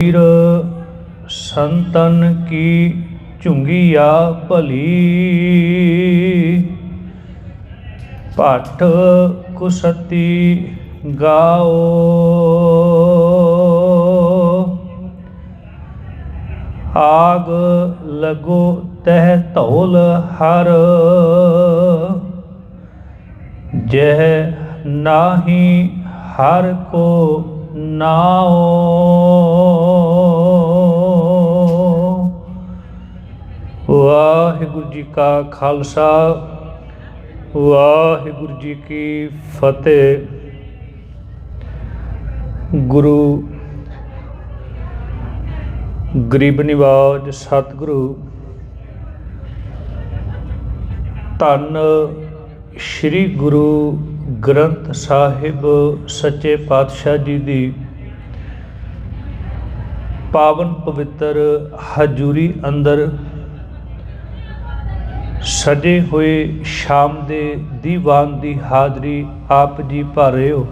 ਪੀਰ ਸੰਤਨ ਕੀ ਝੁੰਗੀਆ ਭਲੀ? ਭਟ ਕੁਸਤੀ ਗਾਓ। ਆਗ ਲਗੋ ਤਹ ਧੌਲ ਹਰ। ਜਹ ਨਾਹੀ ਹਰ ਕੋ ਨਾਉ। ਵਾਹਿਗੁਰੂ ਜੀ ਕਾ ਖਾਲਸਾ, ਵਾਹਿਗੁਰੂ ਜੀ ਕੀ ਫਤਿਹ। ਗੁਰੂ ਗਰੀਬ ਨਿਵਾਜ ਸਤਿਗੁਰੂ, ਧੰਨ ਸ੍ਰੀ ਗੁਰੂ ਗ੍ਰੰਥ ਸਾਹਿਬ ਸੱਚੇ ਪਾਤਸ਼ਾਹ ਜੀ ਦੀ ਪਾਵਨ ਪਵਿੱਤਰ ਹਜੂਰੀ ਅੰਦਰ ਸਜੇ ਹੋਏ ਸ਼ਾਮ ਦੇ ਦੀਵਾਨ ਦੀ ਹਾਜ਼ਰੀ ਆਪ ਜੀ ਭਰ ਰਹੇ ਹੋ।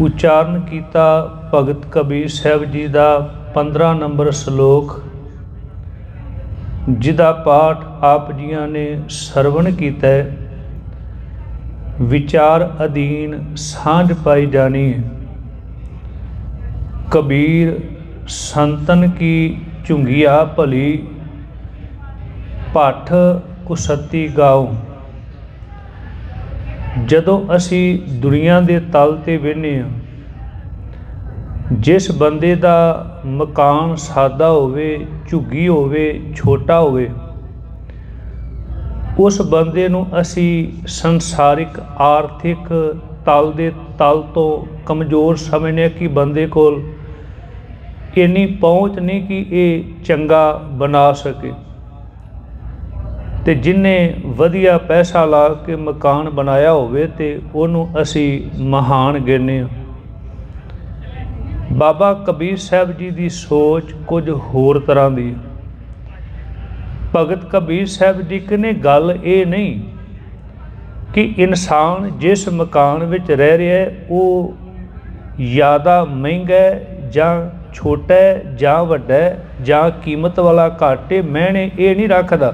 ਉਚਾਰਨ ਕੀਤਾ ਭਗਤ ਕਬੀਰ ਸਾਹਿਬ ਜੀ ਦਾ 15 ਨੰਬਰ ਸ਼ਲੋਕ, ਜਿਹਦਾ ਪਾਠ ਆਪ ਜੀਆਂ ਨੇ ਸਰਵਣ ਕੀਤਾ ਹੈ। ਵਿਚਾਰ ਅਧੀਨ ਸਾਂਝ ਪਾਈ ਜਾਣੀ ਹੈ। ਕਬੀਰ ਸੰਤਨ ਕੀ ਝੁੰਗੀਆ ਭਲੀ ਭੱਠ ਕੁਸਤੀ ਗਾਓ ਜਦੋਂ ਅਸੀਂ ਦੁਨੀਆ ਦੇ ਤਲ ਤੇ ਬਹਿੰਦੇ ਹਾਂ ਜਿਸ ਬੰਦੇ ਦਾ ਮਕਾਨ ਸਾਦਾ ਹੋਵੇ, ਝੁੱਗੀ ਹੋਵੇ, ਛੋਟਾ ਹੋਵੇ, ਉਸ ਬੰਦੇ ਨੂੰ ਅਸੀਂ ਸੰਸਾਰਿਕ ਆਰਥਿਕ ਤਲ ਦੇ ਤਲ ਤੋਂ ਕਮਜ਼ੋਰ ਸਮਝਨੇ ਕਿ ਬੰਦੇ ਕੋਲ ਇੰਨੀ ਪਹੁੰਚ ਨਹੀਂ ਕਿ ਇਹ ਚੰਗਾ ਬਣਾ ਸਕੇ। ਤੇ ਜਿਨੇ ਵਧੀਆ ਪੈਸਾ ਲਾ ਕੇ ਮਕਾਨ ਬਣਾਇਆ ਹੋਵੇ ਤੇ ਉਹਨੂੰ ਅਸੀਂ ਮਹਾਨ ਗਿਣਨੇ ਹਾਂ। ਬਾਬਾ ਕਬੀਰ ਸਾਹਿਬ ਜੀ ਦੀ ਸੋਚ ਕੁਝ ਹੋਰ ਤਰ੍ਹਾਂ ਦੀ ਭਗਤ ਕਬੀਰ ਸਾਹਿਬ ਜੀ ਕਹਿੰਦੇ ਗੱਲ ਇਹ ਨਹੀਂ ਕਿ ਇਨਸਾਨ ਜਿਸ ਮਕਾਨ ਵਿੱਚ ਰਹਿ ਰਿਹਾ ਹੈ, ਉਹ ਜ਼ਿਆਦਾ ਮਹਿੰਗਾ ਜਾਂ ਛੋਟਾ ਜਾਂ ਵੱਡਾ ਜਾਂ ਕੀਮਤ ਵਾਲਾ ਘਾਟੇ ਹੈ ਇਹ ਨਹੀਂ ਰੱਖਦਾ।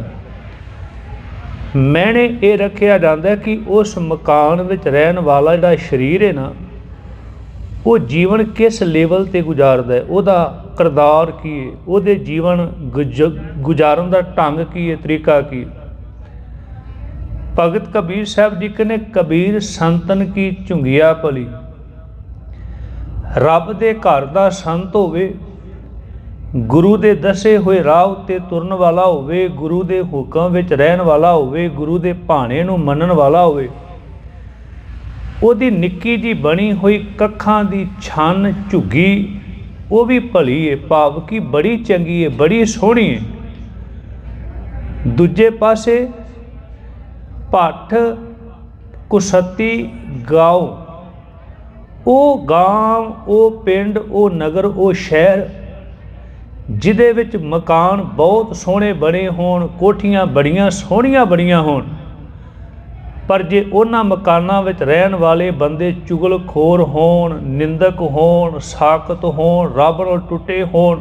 ਮੈਨੇ ਇਹ ਰੱਖਿਆ ਜਾਂਦਾ ਕਿ ਉਸ ਮਕਾਨ ਵਿੱਚ ਰਹਿਣ ਵਾਲਾ ਜਿਹੜਾ ਸਰੀਰ ਹੈ ਨਾ, ਉਹ ਜੀਵਨ ਕਿਸ ਲੈਵਲ ਤੇ ਗੁਜ਼ਾਰਦਾ ਹੈ? ਉਹਦਾ ਕਿਰਦਾਰ ਕੀ ਹੈ? ਉਹਦੇ ਜੀਵਨ ਗੁਜ- ਗੁਜ਼ਾਰਨ ਦਾ ਢੰਗ ਕੀ ਹੈ? ਤਰੀਕਾ ਕੀ ਹੈ? ਭਗਤ ਕਬੀਰ ਸਾਹਿਬ ਜੀ ਕਹਿੰਦੇ, ਕਬੀਰ ਸੰਤਨ ਕੀ ਝੁੰਗੀਆ ਭਲੀ? ਰੱਬ ਦੇ ਘਰ ਦਾ ਸੰਤ ਹੋਵੇ ਗੁਰੂ ਦੇ ਦੱਸੇ ਹੋਏ ਰਾਹ ਉੱਤੇ ਤੁਰਨ ਵਾਲਾ ਹੋਵੇ, ਗੁਰੂ ਦੇ ਹੁਕਮ ਵਿੱਚ ਰਹਿਣ ਵਾਲਾ ਹੋਵੇ, ਗੁਰੂ ਦੇ ਭਾਣੇ ਨੂੰ ਮੰਨਣ ਵਾਲਾ ਹੋਵੇ, ਉਹਦੀ ਨਿੱਕੀ ਜੀ ਬਣੀ ਹੋਈ ਕੱਖਾਂ ਦੀ ਛੰਨ ਝੁੱਗੀ, ਉਹ ਵੀ ਭਲੀ ਹੈ ਭਾਵ ਕਿ ਬੜੀ ਚੰਗੀ ਹੈ ਬੜੀ ਸੋਹਣੀ ਹੈ ਦੂਜੇ ਪਾਸੇ ਪੱਠ ਕੁਸਤੀ ਗਾਓ ਉਹ ਗਾਂਵ, ਉਹ ਪਿੰਡ, ਉਹ ਨਗਰ, ਉਹ ਸ਼ਹਿਰ ਜਿਹਦੇ ਵਿੱਚ ਮਕਾਨ ਬਹੁਤ ਸੋਹਣੇ ਬਣੇ ਹੋਣ, ਕੋਠੀਆਂ ਬੜੀਆਂ ਸੋਹਣੀਆਂ ਬਣੀਆਂ ਹੋਣ। ਪਰ ਜੇ ਉਹਨਾਂ ਮਕਾਨਾਂ ਵਿੱਚ ਰਹਿਣ ਵਾਲੇ ਬੰਦੇ ਚੁਗਲਖੋਰ ਹੋਣ, ਨਿੰਦਕ ਹੋਣ, ਸਾਖਤ ਹੋਣ, ਰੱਬ ਨਾਲ ਟੁੱਟੇ ਹੋਣ,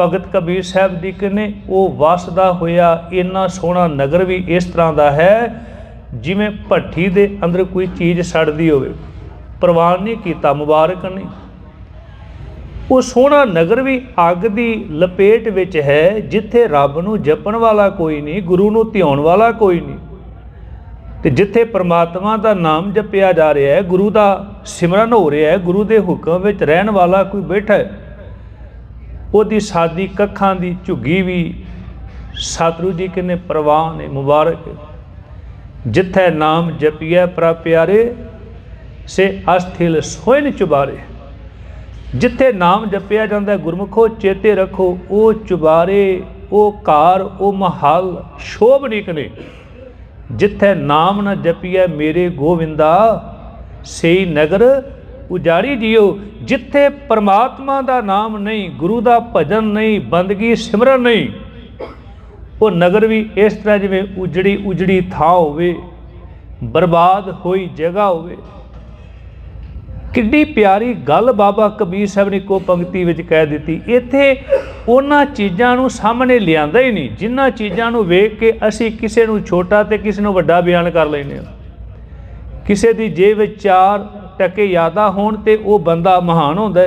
ਭਗਤ ਕਬੀਰ ਸਾਹਿਬ ਦੀ ਕਹਿੰਦੇ ਉਹ ਵਸਦਾ ਹੋਇਆ, ਇੰਨਾ ਸੋਹਣਾ ਨਗਰ ਵੀ ਇਸ ਤਰ੍ਹਾਂ ਦਾ ਹੈ, ਜਿਵੇਂ ਭੱਠੀ ਦੇ ਅੰਦਰ ਕੋਈ ਚੀਜ਼ ਸੜਦੀ ਹੋਵੇ। ਪ੍ਰਵਾਨ ਨਹੀਂ ਕੀਤਾ, ਮੁਬਾਰਕ ਨਹੀਂ। ਉਹ ਸੋਹਣਾ ਨਗਰ ਵੀ ਅੱਗ ਦੀ ਲਪੇਟ ਵਿੱਚ ਹੈ, ਜਿੱਥੇ ਰੱਬ ਨੂੰ ਜਪਣ ਵਾਲਾ ਕੋਈ ਨਹੀਂ, ਗੁਰੂ ਨੂੰ ਧਿਆਉਣ ਵਾਲਾ ਕੋਈ ਨਹੀਂ। ਤੇ ਜਿੱਥੇ ਪ੍ਰਮਾਤਮਾ ਦਾ ਨਾਮ ਜਪਿਆ ਜਾ ਰਿਹਾ ਹੈ, ਗੁਰੂ ਦਾ ਸਿਮਰਨ ਹੋ ਰਿਹਾ ਹੈ, ਗੁਰੂ ਦੇ ਹੁਕਮ ਵਿੱਚ ਰਹਿਣ ਵਾਲਾ ਕੋਈ ਬੈਠਾ ਹੈ। ਉਹਦੀ ਸਾਦੀ ਕੱਖਾਂ ਦੀ ਝੁੱਗੀ ਵੀ ਸਤਿਗੁਰੂ ਜੀ ਕਹਿੰਦੇ ਪ੍ਰਵਾਹ ਨੇ, ਮੁਬਾਰਕ ਜਿੱਥੇ ਨਾਮ ਜਪਿਆ ਪ੍ਰ ਪਿਆਰੇ, ਸੇ ਅਸਥਿਲ ਸੋਇਨ ਚੁਬਾਰੇ। ਜਿੱਥੇ ਨਾਮ ਜਪਿਆ ਜਾਂਦਾ ਗੁਰਮੁਖੋ ਚੇਤੇ ਰੱਖੋ, ਉਹ ਚੁਬਾਰੇ, ਉਹ ਘਰ, ਉਹ ਮਹਲ ਸ਼ੋਭਨੀਕ ਨੇ ਜਿੱਥੇ ਨਾਮ ਨਾ ਜਪੀਐ ਮੇਰੇ ਗੋਵਿੰਦਾ, ਸਈ ਨਗਰ ਉਜਾੜੀ ਜਿਓ। ਜਿੱਥੇ ਪਰਮਾਤਮਾ ਦਾ ਨਾਮ ਨਹੀਂ, ਗੁਰੂ ਦਾ ਭਜਨ ਨਹੀਂ, ਬੰਦਗੀ ਸਿਮਰਨ ਨਹੀਂ, ਉਹ ਨਗਰ ਵੀ ਇਸ ਤਰ੍ਹਾਂ ਜਿਵੇਂ ਉਜੜੀ ਉਜੜੀ ਥਾਂ ਹੋਵੇ, ਬਰਬਾਦ ਹੋਈ ਜਗ੍ਹਾ ਹੋਵੇ। ਕਿੱਡੀ ਪਿਆਰੀ ਗੱਲ ਬਾਬਾ ਕਬੀਰ ਸਾਹਿਬ ਨੇ ਕੋ ਪੰਕਤੀ ਵਿੱਚ ਕਹਿ ਦਿੱਤੀ। ਇੱਥੇ ਉਹਨਾਂ ਚੀਜ਼ਾਂ ਨੂੰ ਸਾਹਮਣੇ ਲਿਆਂਦਾ ਹੀ ਨਹੀਂ। ਜਿਨ੍ਹਾਂ ਚੀਜ਼ਾਂ ਨੂੰ ਵੇਖ ਕੇ ਅਸੀਂ ਕਿਸੇ ਨੂੰ ਛੋਟਾ ਤੇ ਕਿਸੇ ਨੂੰ ਵੱਡਾ ਬਿਆਨ ਕਰ ਲੈਂਦੇ ਹਾਂ। ਕਿਸੇ ਦੀ ਜੇਬ ਵਿੱਚ ਚਾਰ ਟਕੇ ਜ਼ਿਆਦਾ ਹੋਣ ਤੇ ਉਹ ਬੰਦਾ ਮਹਾਨ ਹੁੰਦਾ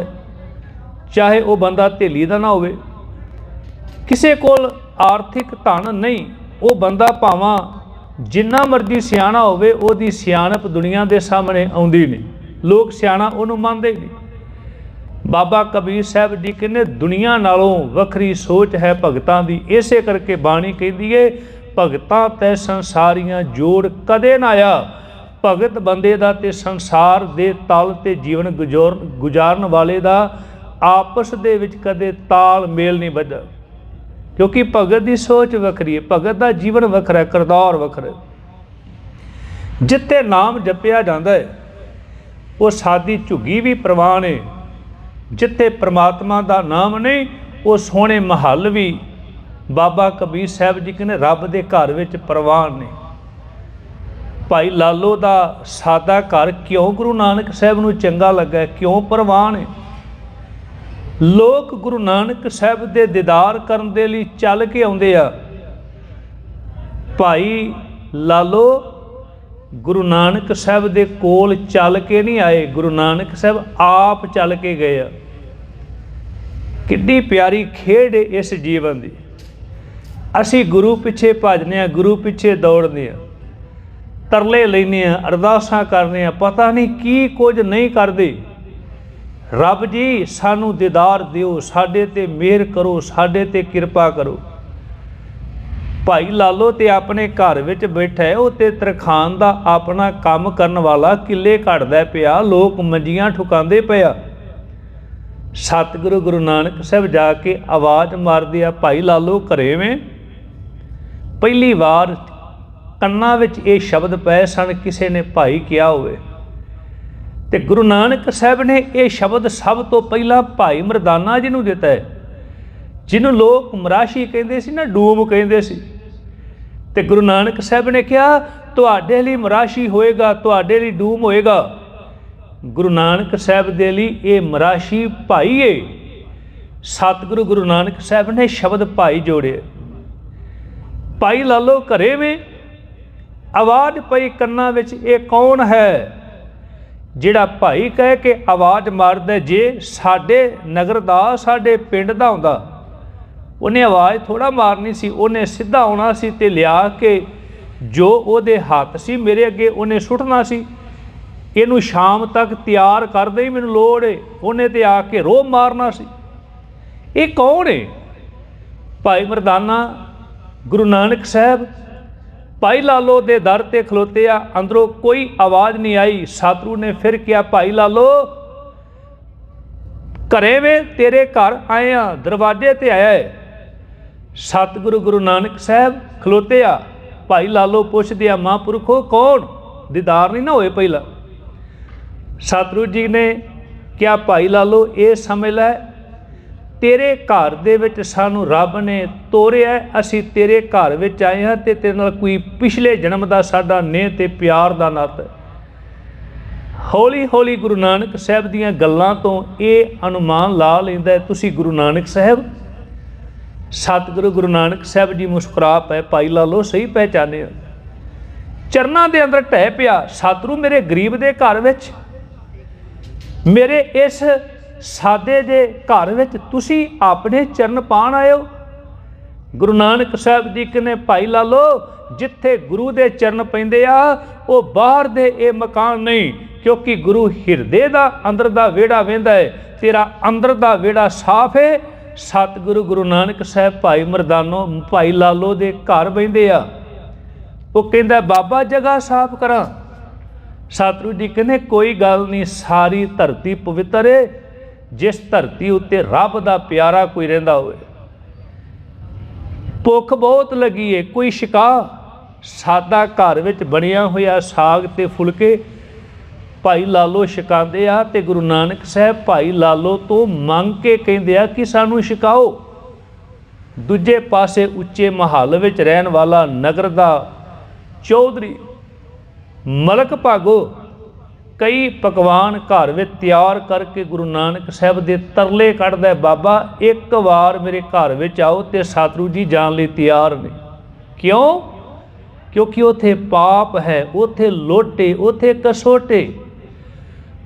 ਚਾਹੇ ਉਹ ਬੰਦਾ ਢੇਲੀ ਦਾ ਨਾ ਹੋਵੇ। ਕਿਸੇ ਕੋਲ ਆਰਥਿਕ ਧਨ ਨਹੀਂ, ਉਹ ਬੰਦਾ ਭਾਵਾਂ ਜਿੰਨਾ ਮਰਜ਼ੀ ਸਿਆਣਾ ਹੋਵੇ, ਉਹਦੀ ਸਿਆਣਪ ਦੁਨੀਆ ਦੇ ਸਾਹਮਣੇ ਆਉਂਦੀ ਨਹੀਂ। ਲੋਕ ਸਿਆਣਾ ਉਹਨੂੰ ਮੰਨਦੇ ਨਹੀਂ। ਬਾਬਾ ਕਬੀਰ ਸਾਹਿਬ ਜੀ ਕਹਿੰਦੇ, ਦੁਨੀਆ ਨਾਲੋਂ ਵੱਖਰੀ ਸੋਚ ਹੈ ਭਗਤਾਂ ਦੀ। ਇਸੇ ਕਰਕੇ ਬਾਣੀ ਕਹਿੰਦੀ ਏ, ਭਗਤਾਂ ਤੇ ਸੰਸਾਰੀਆਂ ਜੋੜ ਕਦੇ ਨਾ ਆਇਆ। ਭਗਤ ਬੰਦੇ ਦਾ ਤੇ ਸੰਸਾਰ ਦੇ ਤਲ ਤੇ ਜੀਵਨ ਗੁਜ਼ਾਰ, ਗੁਜ਼ਾਰਨ ਵਾਲੇ ਦਾ ਆਪਸ ਦੇ ਵਿੱਚ ਕਦੇ ਤਾਲ ਮੇਲ ਨਹੀਂ ਵੱਜਦਾ। ਕਿਉਂਕਿ ਭਗਤ ਦੀ ਸੋਚ ਵੱਖਰੀ ਹੈ ਭਗਤ ਦਾ ਜੀਵਨ ਵੱਖਰਾ ਹੈ ਕਿਰਦਾਰ ਵੱਖਰਾ ਹੈ ਜਿੱਥੇ ਨਾਮ ਜਪਿਆ ਜਾਂਦਾ ਹੈ ਉਹ ਸਾਦੀ ਝੁੱਗੀ ਵੀ ਪ੍ਰਵਾਨ ਏ। ਜਿੱਥੇ ਪ੍ਰਮਾਤਮਾ ਦਾ ਨਾਮ ਨਹੀਂ, ਉਹ ਸੋਹਣੇ ਮਹੱਲ ਵੀ। ਬਾਬਾ ਕਬੀਰ ਸਾਹਿਬ ਜੀ ਕਹਿੰਦੇ, ਰੱਬ ਦੇ ਘਰ ਵਿੱਚ ਪ੍ਰਵਾਨ ਨੇ। ਭਾਈ ਲਾਲੋ ਦਾ ਸਾਦਾ ਘਰ ਕਿਉਂ ਗੁਰੂ ਨਾਨਕ ਸਾਹਿਬ ਨੂੰ ਚੰਗਾ ਲੱਗਾ, ਕਿਉਂ ਪ੍ਰਵਾਨ ਹੈ ਲੋਕ ਗੁਰੂ ਨਾਨਕ ਸਾਹਿਬ ਦੇ ਦੀਦਾਰ ਕਰਨ ਦੇ ਲਈ ਚੱਲ ਕੇ ਆਉਂਦੇ ਆ। ਭਾਈ ਲਾਲੋ ਗੁਰੂ ਨਾਨਕ ਸਾਹਿਬ ਦੇ ਕੋਲ ਚੱਲ ਕੇ ਨਹੀਂ ਆਏ, ਗੁਰੂ ਨਾਨਕ ਸਾਹਿਬ ਆਪ ਚੱਲ ਕੇ ਗਏ ਆ। ਕਿੱਡੀ ਪਿਆਰੀ ਖੇਡ ਹੈ ਇਸ ਜੀਵਨ ਦੀ। ਅਸੀਂ ਗੁਰੂ ਪਿੱਛੇ ਭੱਜਨੇ ਆ ਗੁਰੂ ਪਿੱਛੇ ਦੌੜਦੇ ਆ ਤਰਲੇ ਲੈਨੇ ਆ ਅਰਦਾਸਾਂ ਕਰਨੇ ਆ ਪਤਾ ਨਹੀਂ ਕੀ ਕੁਝ ਨਹੀਂ ਕਰਦੇ। ਰੱਬ ਜੀ, ਸਾਨੂੰ ਦੀਦਾਰ ਦਿਓ, ਸਾਡੇ ਤੇ ਮਿਹਰ ਕਰੋ, ਸਾਡੇ ਤੇ ਕਿਰਪਾ ਕਰੋ। ਭਾਈ ਲਾਲੋ ਤੇ ਆਪਣੇ ਘਰ ਵਿੱਚ ਬੈਠਾ ਹੈ, ਉਹ ਤੇ ਤਰਖਾਨ ਦਾ ਆਪਣਾ ਕੰਮ ਕਰਨ ਵਾਲਾ ਕਿੱਲੇ ਘੜਦਾ ਪਿਆ, ਲੋਕ ਮੰਜੀਆਂ ਠੁਕਾਉਂਦੇ ਪਿਆ ਸਤਿਗੁਰੂ ਗੁਰੂ ਨਾਨਕ ਸਾਹਿਬ ਜਾ ਕੇ ਆਵਾਜ਼ ਮਾਰਦੇ ਆ, ਭਾਈ ਲਾਲੋ, ਘਰੇ ਵੇਂ? ਪਹਿਲੀ ਵਾਰ ਕੰਨਾਂ ਵਿੱਚ ਇਹ ਸ਼ਬਦ ਪਏ ਸਨ, ਕਿਸੇ ਨੇ ਭਾਈ ਕਿਹਾ ਹੋਵੇ। ਤੇ ਗੁਰੂ ਨਾਨਕ ਸਾਹਿਬ ਨੇ ਇਹ ਸ਼ਬਦ ਸਭ ਤੋਂ ਪਹਿਲਾਂ ਭਾਈ ਮਰਦਾਨਾ ਜੀ ਨੂੰ ਦਿੱਤਾ ਹੈ, ਜਿਹਨੂੰ ਲੋਕ ਮਰਾਸ਼ੀ ਕਹਿੰਦੇ ਸੀ ਨਾ, ਡੂਮ ਕਹਿੰਦੇ ਸੀ। ਤੇ ਗੁਰੂ ਨਾਨਕ ਸਾਹਿਬ ਨੇ ਕਿਹਾ, ਤੁਹਾਡੇ ਲਈ ਮਰਾਸ਼ੀ ਹੋਏਗਾ, ਤੁਹਾਡੇ ਲਈ ਡੂਮ ਹੋਏਗਾ। ਗੁਰੂ ਨਾਨਕ ਸਾਹਿਬ ਦੇ ਲਈ ਇਹ ਮਰਾਸ਼ੀ ਭਾਈ ਏ। ਸਤਿਗੁਰੂ ਗੁਰੂ ਨਾਨਕ ਸਾਹਿਬ ਨੇ ਸ਼ਬਦ ਭਾਈ ਜੋੜਿਆ ਭਾਈ ਲਾਲੋ ਘਰੇ ਵੇ, ਆਵਾਜ਼ ਪਈ ਕੰਨਾਂ ਵਿੱਚ, ਇਹ ਕੌਣ ਹੈ? ਜਿਹੜਾ ਭਾਈ ਕਹਿ ਕੇ ਆਵਾਜ਼ ਮਾਰਦਾ ਜੇ, ਸਾਡੇ ਨਗਰ ਦਾ, ਸਾਡੇ ਪਿੰਡ ਦਾ ਹੁੰਦਾ। ਉਹਨੇ ਆਵਾਜ਼ ਥੋੜਾ ਮਾਰਨੀ ਸੀ, ਉਹਨੇ ਸਿੱਧਾ ਆਉਣਾ ਸੀ ਤੇ ਲਿਆ ਕੇ ਜੋ ਉਹਦੇ ਹੱਥ ਸੀ ਮੇਰੇ ਅੱਗੇ ਉਹਨੇ ਸੁੱਟਣਾ ਸੀ। ਇਹਨੂੰ ਸ਼ਾਮ ਤੱਕ ਤਿਆਰ ਕਰਦੇ ਹੀ ਮੈਨੂੰ ਲੋੜ ਏ। ਉਹਨੇ ਤੇ ਆ ਕੇ ਰੋਹ ਮਾਰਨਾ ਸੀ। ਇਹ ਕੌਣ ਏ? ਭਾਈ ਮਰਦਾਨਾ, ਗੁਰੂ ਨਾਨਕ ਸਾਹਿਬ, ਭਾਈ ਲਾਲੋ ਦੇ ਦਰ ਤੇ ਖਲੋਤੇ ਆ ਅੰਦਰੋਂ ਕੋਈ ਆਵਾਜ਼ ਨਹੀਂ ਆਈ। ਸਾਤਰੂ ਨੇ ਫਿਰ ਕਿਹਾ, ਭਾਈ ਲਾਲੋ, ਘਰੇ ਵੇ, ਤੇਰੇ ਘਰ ਆਏ ਆ, ਦਰਵਾਜ਼ੇ ਤੇ ਆਇਆ ਹੈ ਸਤਿਗੁਰੂ ਗੁਰੂ ਨਾਨਕ ਸਾਹਿਬ ਖਲੋਤੇ ਆ, ਭਾਈ ਲਾਲੋ ਪੁੱਛਦੇ ਆ, ਮਹਾਂਪੁਰਖੋ ਕੌਣ? ਦੀਦਾਰ ਨਹੀਂ ਨਾ ਹੋਏ ਪਹਿਲਾਂ। ਸਤਿਗੁਰੂ ਜੀ ਨੇ ਕਿਹਾ, ਭਾਈ ਲਾਲੋ, ਇਹ ਸਮਝ ਲੈ, ਤੇਰੇ ਘਰ ਦੇ ਵਿੱਚ ਸਾਨੂੰ ਰੱਬ ਨੇ ਤੋਰਿਆ, ਅਸੀਂ ਤੇਰੇ ਘਰ ਵਿੱਚ ਆਏ ਹਾਂ ਤੇ ਤੇਰੇ ਨਾਲ ਕੋਈ ਪਿਛਲੇ ਜਨਮ ਦਾ ਸਾਡਾ ਨੇਹ ਤੇ ਪਿਆਰ ਦਾ ਨਾਤਾ ਹੈ। ਹੌਲੀ ਹੌਲੀ ਗੁਰੂ ਨਾਨਕ ਸਾਹਿਬ ਦੀਆਂ ਗੱਲਾਂ ਤੋਂ ਇਹ ਅਨੁਮਾਨ ਲਾ ਲੈਂਦਾ ਤੁਸੀਂ ਗੁਰੂ ਨਾਨਕ ਸਾਹਿਬ ਸਤਿਗੁਰੂ ਗੁਰੂ ਨਾਨਕ ਸਾਹਿਬ ਜੀ ਮੁਸਕਰਾ ਪਏ ਭਾਈ ਲਾਲੋ ਸਹੀ ਪਹਿਚਾਨਿਆ ਚਰਨਾਂ ਦੇ ਅੰਦਰ ਟਹਿ ਪਿਆ ਸਤਿਗੁਰੂ ਮੇਰੇ ਗਰੀਬ ਦੇ ਘਰ ਵਿੱਚ। ਮੇਰੇ ਇਸ ਸਾਦੇ ਦੇ ਘਰ ਵਿੱਚ ਤੁਸੀਂ ਆਪਣੇ ਚਰਨ ਪਾਣ ਆਇਓ। ਗੁਰੂ ਨਾਨਕ ਸਾਹਿਬ ਜੀ ਕਹਿੰਦੇ ਭਾਈ ਲਾਲੋ, ਜਿੱਥੇ ਗੁਰੂ ਦੇ ਚਰਨ ਪੈਂਦੇ ਆ, ਉਹ ਬਾਹਰ ਦੇ ਇਹ ਮਕਾਨ ਨਹੀਂ, ਕਿਉਂਕਿ ਗੁਰੂ ਹਿਰਦੇ ਦਾ ਅੰਦਰ ਦਾ ਵਿਹੜਾ ਵੇਂਦਾ ਹੈ ਤੇਰਾ ਅੰਦਰ ਦਾ ਵਿਹੜਾ ਸਾਫ਼ ਹੈ ਸਤਿਗੁਰੂ ਗੁਰੂ ਨਾਨਕ ਸਾਹਿਬ ਭਾਈ ਮਰਦਾਨੋ, ਭਾਈ ਲਾਲੋ ਦੇ ਘਰ ਬੈਂਦੇ ਆ। ਉਹ ਕਹਿੰਦਾ, ਬਾਬਾ, ਜਗ੍ਹਾ ਸਾਫ਼ ਕਰਾਂ। ਸਤਿਗੁਰੂ ਜੀ ਕਹਿੰਦੇ, ਕੋਈ ਗੱਲ ਨਹੀਂ, ਸਾਰੀ ਧਰਤੀ ਪਵਿੱਤਰ ਏ। ਜਿਸ ਧਰਤੀ ਉੱਤੇ ਰੱਬ ਦਾ ਪਿਆਰਾ ਕੋਈ ਰਹਿੰਦਾ ਹੋਵੇ। ਭੁੱਖ ਬਹੁਤ ਲੱਗੀ ਏ, ਕੋਈ ਸ਼ਿਕਾ। ਸਾਦਾ ਘਰ ਵਿੱਚ ਬਣਿਆ ਹੋਇਆ ਸਾਗ ਤੇ ਫੁਲਕੇ ਭਾਈ ਲਾਲੋ ਛਕਾਉਂਦੇ ਆ ਤੇ ਗੁਰੂ ਨਾਨਕ ਸਾਹਿਬ ਭਾਈ ਲਾਲੋ ਤੋਂ ਮੰਗ ਕੇ ਕਹਿੰਦੇ ਆ ਕਿ ਸਾਨੂੰ ਛਕਾਓ ਦੂਜੇ ਪਾਸੇ ਉੱਚੇ ਮਹੱਲ ਵਿੱਚ ਰਹਿਣ ਵਾਲਾ ਨਗਰ ਦਾ ਚੌਧਰੀ ਮਲਕ ਭਾਗੋ ਕਈ ਪਕਵਾਨ ਘਰ ਵਿੱਚ ਤਿਆਰ ਕਰਕੇ ਗੁਰੂ ਨਾਨਕ ਸਾਹਿਬ ਦੇ ਤਰਲੇ ਕੱਢਦਾ ਬਾਬਾ, ਇੱਕ ਵਾਰ ਮੇਰੇ ਘਰ ਵਿੱਚ ਆਓ ਤੇ ਸਤਿਗੁਰੂ ਜੀ ਜਾਣ ਲਈ ਤਿਆਰ ਨੇ। ਕਿਉਂ? ਕਿਉਂਕਿ ਉਥੇ ਪਾਪ ਹੈ, ਉਥੇ ਲੋਟੇ, ਉਥੇ ਕਸੋਟੇ।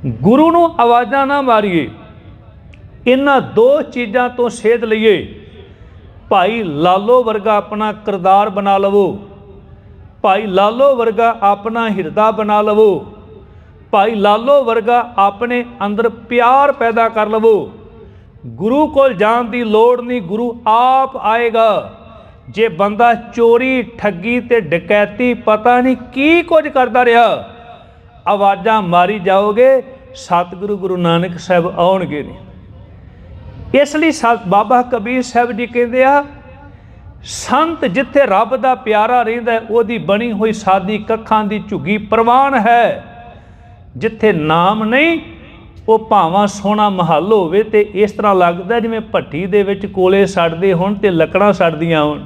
ਗੁਰੂ ਨੂੰ ਆਵਾਜ਼ਾਂ ਨਾ ਮਾਰੀਏ। ਇਹਨਾਂ ਦੋ ਚੀਜ਼ਾਂ ਤੋਂ ਸੇਧ ਲਈਏ। ਭਾਈ ਲਾਲੋ ਵਰਗਾ ਆਪਣਾ ਕਿਰਦਾਰ ਬਣਾ ਲਵੋ। ਭਾਈ ਲਾਲੋ ਵਰਗਾ ਆਪਣਾ ਹਿਰਦਾ ਬਣਾ ਲਵੋ। ਭਾਈ ਲਾਲੋ ਵਰਗਾ ਆਪਣੇ ਅੰਦਰ ਪਿਆਰ ਪੈਦਾ ਕਰ ਲਵੋ। ਗੁਰੂ ਕੋਲ ਜਾਣ ਦੀ ਲੋੜ ਨਹੀਂ, ਗੁਰੂ ਆਪ ਆਏਗਾ। ਜੇ ਬੰਦਾ ਚੋਰੀ, ਠੱਗੀ ਤੇ ਡਕੈਤੀ ਪਤਾ ਨਹੀਂ ਕੀ ਕੁਝ ਕਰਦਾ ਰਿਹਾ। ਆਵਾਜ਼ਾਂ ਮਾਰੀ ਜਾਓਗੇ, ਸਤਿਗੁਰੂ ਗੁਰੂ ਨਾਨਕ ਸਾਹਿਬ ਆਉਣਗੇ ਨੇ ਇਸ ਲਈ ਬਾਬਾ ਕਬੀਰ ਸਾਹਿਬ ਜੀ ਕਹਿੰਦੇ ਆ, ਸੰਤ ਜਿੱਥੇ ਰੱਬ ਦਾ ਪਿਆਰਾ ਰਹਿੰਦਾ ਉਹਦੀ ਬਣੀ ਹੋਈ ਸਾਦੀ ਕੱਖਾਂ ਦੀ ਝੁੱਗੀ ਪ੍ਰਵਾਨ ਹੈ। ਜਿੱਥੇ ਨਾਮ ਨਹੀਂ, ਉਹ ਭਾਵਾਂ ਸੋਹਣਾ ਮਹੱਲ ਹੋਵੇ ਤੇ ਇਸ ਤਰ੍ਹਾਂ ਲੱਗਦਾ ਜਿਵੇਂ ਭੱਠੀ ਦੇ ਵਿੱਚ ਕੋਲੇ ਸੜਦੇ ਹੋਣ ਤੇ ਲੱਕੜਾਂ ਸੜਦੀਆਂ ਹੋਣ।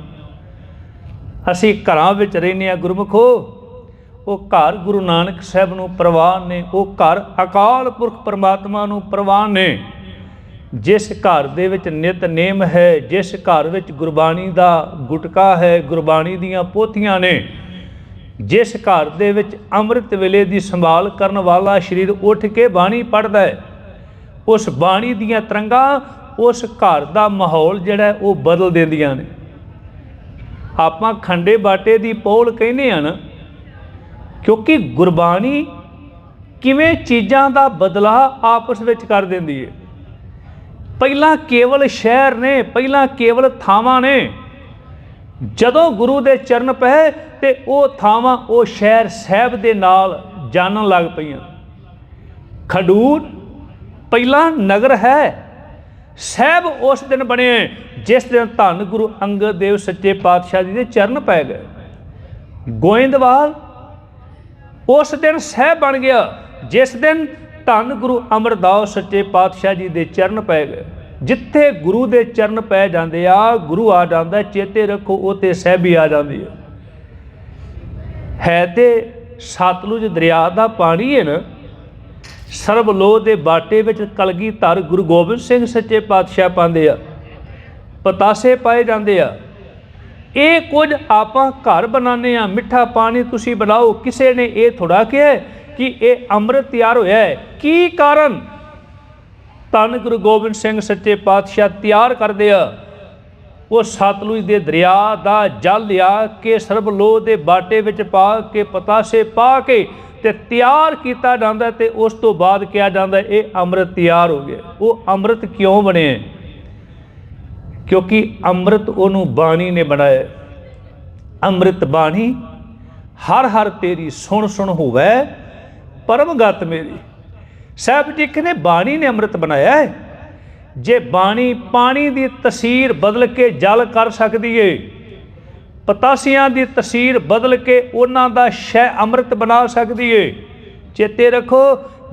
ਅਸੀਂ ਘਰਾਂ ਵਿੱਚ ਰਹਿੰਦੇ ਆ ਗੁਰਮਖੋ ਉਹ ਘਰ ਗੁਰੂ ਨਾਨਕ ਸਾਹਿਬ ਨੂੰ ਪ੍ਰਵਾਨ ਨੇ, ਉਹ ਘਰ ਅਕਾਲ ਪੁਰਖ ਪਰਮਾਤਮਾ ਨੂੰ ਪ੍ਰਵਾਨ ਨੇ। ਜਿਸ ਘਰ ਦੇ ਵਿੱਚ ਨਿਤਨੇਮ ਹੈ, ਜਿਸ ਘਰ ਵਿੱਚ ਗੁਰਬਾਣੀ ਦਾ ਗੁਟਕਾ ਹੈ, ਗੁਰਬਾਣੀ ਦੀਆਂ ਪੋਥੀਆਂ ਨੇ, ਜਿਸ ਘਰ ਦੇ ਵਿੱਚ ਅੰਮ੍ਰਿਤ ਵੇਲੇ ਦੀ ਸੰਭਾਲ ਕਰਨ ਵਾਲਾ ਸਰੀਰ ਉੱਠ ਕੇ ਬਾਣੀ ਪੜਦਾ ਹੈ, ਉਸ ਬਾਣੀ ਦੀਆਂ ਤਰੰਗਾਂ ਉਸ ਘਰ ਦਾ ਮਾਹੌਲ ਜਿਹੜਾ ਉਹ ਬਦਲ ਦਿੰਦੀਆਂ ਨੇ। ਆਪਾਂ ਖੰਡੇ ਬਾਟੇ ਦੀ ਪੌਲ ਕਹਿੰਦੇ ਆ ਨਾ ਕਿਉਂਕਿ ਗੁਰਬਾਣੀ ਕਿਵੇਂ ਚੀਜ਼ਾਂ ਦਾ ਬਦਲਾਅ ਆਪਸ ਵਿੱਚ ਕਰ ਦਿੰਦੀ ਹੈ ਪਹਿਲਾਂ ਕੇਵਲ ਸ਼ਹਿਰ ਨੇ, ਪਹਿਲਾਂ ਕੇਵਲ ਥਾਵਾਂ ਨੇ। ਜਦੋਂ ਗੁਰੂ ਦੇ ਚਰਨ ਪਏ ਤੇ ਉਹ ਥਾਵਾਂ ਉਹ ਸ਼ਹਿਰ ਸਾਹਿਬ ਦੇ ਨਾਲ ਜਾਣਨ ਲੱਗ ਪਈਆਂ। ਖਡੂਰ ਪਹਿਲਾਂ ਨਗਰ ਹੈ, ਸਾਹਿਬ ਉਸ ਦਿਨ ਬਣੇ, ਜਿਸ ਦਿਨ ਧੰਨ ਗੁਰੂ ਅੰਗਦ ਦੇਵ ਸੱਚੇ ਪਾਤਸ਼ਾਹ ਜੀ ਦੇ ਚਰਨ ਪੈ ਗਏ। ਗੋਇੰਦਵਾਲ ਉਸ ਦਿਨ ਸਾਹਿਬ ਬਣ ਗਿਆ, ਜਿਸ ਦਿਨ ਧੰਨ ਗੁਰੂ ਅਮਰਦਾਸ ਸੱਚੇ ਪਾਤਸ਼ਾਹ ਜੀ ਦੇ ਚਰਨ ਪੈ ਗਏ। ਜਿੱਥੇ ਗੁਰੂ ਦੇ ਚਰਨ ਪੈ ਜਾਂਦੇ ਆ, ਗੁਰੂ ਆ ਜਾਂਦਾ, ਚੇਤੇ ਰੱਖੋ ਉਹ ਤੇ ਸਹਿਬੀ ਆ ਜਾਂਦੀ ਹੈ ਹੈ ਤੇ ਸਤਲੁਜ ਦਰਿਆ ਦਾ ਪਾਣੀ ਹੈ ਨਾ ਸਰਬਲੋਹ ਦੇ ਬਾਟੇ ਵਿੱਚ ਕਲਗੀ ਧਰ ਗੁਰੂ ਗੋਬਿੰਦ ਸਿੰਘ ਸੱਚੇ ਪਾਤਸ਼ਾਹ ਪਾਉਂਦੇ ਆ। ਪਤਾਸੇ ਪਾਏ ਜਾਂਦੇ ਆ। ਇਹ ਕੁਝ ਆਪਾਂ ਘਰ ਬਣਾਉਂਦੇ ਆ ਮਿੱਠਾ ਪਾਣੀ ਤੁਸੀਂ ਬਣਾਓ। ਕਿਸੇ ਨੇ ਇਹ ਥੋੜਾ ਕਿਹਾ ਕਿ ਇਹ ਅੰਮ੍ਰਿਤ ਤਿਆਰ ਹੋਇਆ ਹੈ। ਕੀ ਕਾਰਨ? ਧੰਨ ਗੁਰੂ ਗੋਬਿੰਦ ਸਿੰਘ ਸੱਚੇ ਪਾਤਸ਼ਾਹ ਤਿਆਰ ਕਰਦੇ ਆ। ਉਹ ਸਤਲੁਜ ਦੇ ਦਰਿਆ ਦਾ ਜਲ ਲਿਆ ਕੇ ਸਰਬਲੋਹ ਦੇ ਬਾਟੇ ਵਿੱਚ ਪਾ ਕੇ, ਪਤਾਸੇ ਪਾ ਕੇ ਤੇ ਤਿਆਰ ਕੀਤਾ ਜਾਂਦਾ ਹੈ ਤੇ ਉਸ ਤੋਂ ਬਾਅਦ ਕਿਹਾ ਜਾਂਦਾ ਇਹ ਅੰਮ੍ਰਿਤ ਤਿਆਰ ਹੋ ਗਿਆ। ਉਹ ਅੰਮ੍ਰਿਤ ਕਿਉਂ ਬਣੇ? ਕਿਉਂਕਿ ਅੰਮ੍ਰਿਤ ਉਹਨੂੰ ਬਾਣੀ ਨੇ ਬਣਾਇਆ। ਅੰਮ੍ਰਿਤ ਬਾਣੀ, ਹਰ ਹਰ ਤੇਰੀ ਸੁਣ ਸੁਣ ਹੋਵੇ, ਪਰਮਗਤ ਮੇਰੀ। ਸਾਹਿਬ ਜੀ ਕਹਿੰਦੇ ਬਾਣੀ ਨੇ ਅੰਮ੍ਰਿਤ ਬਣਾਇਆ ਹੈ। ਜੇ ਬਾਣੀ ਪਾਣੀ ਦੀ ਤਸੀਰ ਬਦਲ ਕੇ ਜਲ ਕਰ ਸਕਦੀ ਏ, ਪਤਾਸੀਆਂ ਦੀ ਤਸੀਰ ਬਦਲ ਕੇ ਉਹਨਾਂ ਦਾ ਸ਼ੈ ਅੰਮ੍ਰਿਤ ਬਣਾ ਸਕਦੀ ਏ। ਚੇਤੇ ਰੱਖੋ